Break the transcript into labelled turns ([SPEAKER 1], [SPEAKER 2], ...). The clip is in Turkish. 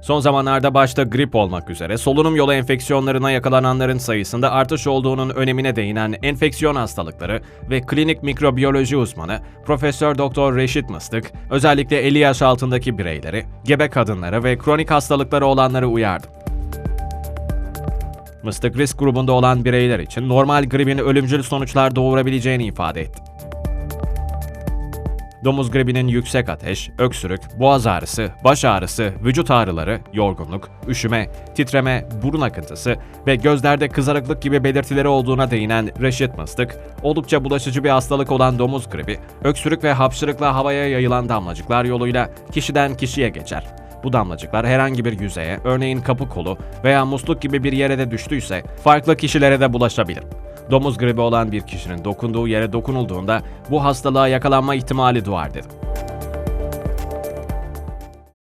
[SPEAKER 1] Son zamanlarda başta grip olmak üzere solunum yolu enfeksiyonlarına yakalananların sayısında artış olduğunun önemine değinen enfeksiyon hastalıkları ve klinik mikrobiyoloji uzmanı Profesör Doktor Reşit Mıstık, özellikle 50 yaş altındaki bireyleri, gebe kadınları ve kronik hastalıkları olanları uyardı. Mıstık risk grubunda olan bireyler için normal gripin ölümcül sonuçlar doğurabileceğini ifade etti. Domuz gribinin yüksek ateş, öksürük, boğaz ağrısı, baş ağrısı, vücut ağrıları, yorgunluk, üşüme, titreme, burun akıntısı ve gözlerde kızarıklık gibi belirtileri olduğuna değinen Reşit Mıstık, oldukça bulaşıcı bir hastalık olan domuz gribi, öksürük ve hapşırıkla havaya yayılan damlacıklar yoluyla kişiden kişiye geçer. Bu damlacıklar herhangi bir yüzeye, örneğin kapı kolu veya musluk gibi bir yere de düştüyse farklı kişilere de bulaşabilir. Domuz gribi olan bir kişinin dokunduğu yere dokunulduğunda bu hastalığa yakalanma ihtimali doğar dedi.